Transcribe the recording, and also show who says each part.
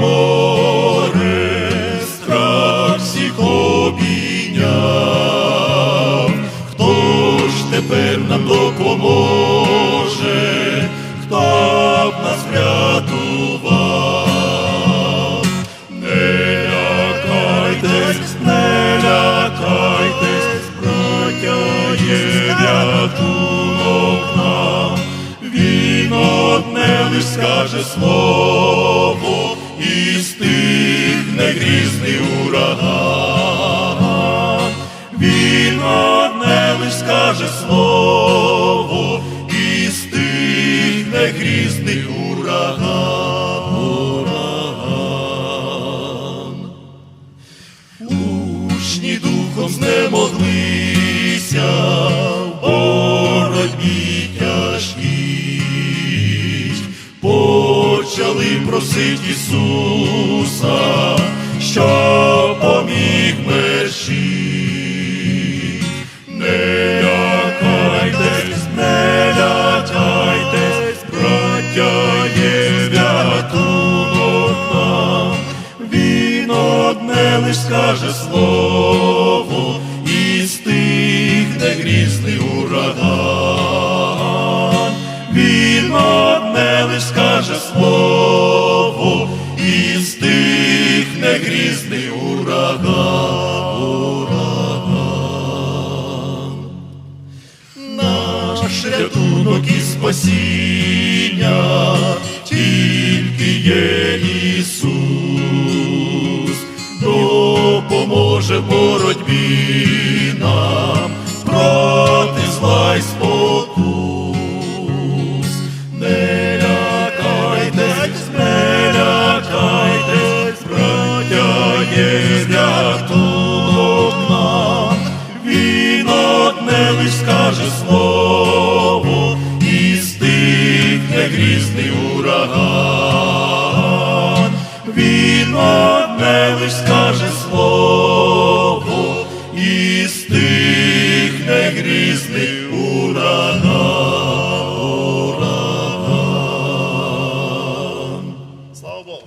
Speaker 1: море, страх всіх обійняв, хто ж тепер нам допоможе, хто б нас врятував? Не лякайтесь, не лякайтесь, браття є рятунок нам. Він одне лиш скаже слово, грізний ураган. Він одне лиш скаже слово, і стихне грізний ураган. ураган. Учні духом знемоглися в боротьбі тяжкій, почали просить Ісуса, що поміг мерщій. Не лякайтесь, не лякайтесь, браття є рятунок нам. Він одне лиш скаже слово, і стихне грізний ураган. Він одне лиш скаже грізний ураган. ураган. Наш рятунок і спасіння тільки є Ісус, грізний ураган, він одне лиш скаже слово, і стихне грізний ураган. ураган. Слава Богу!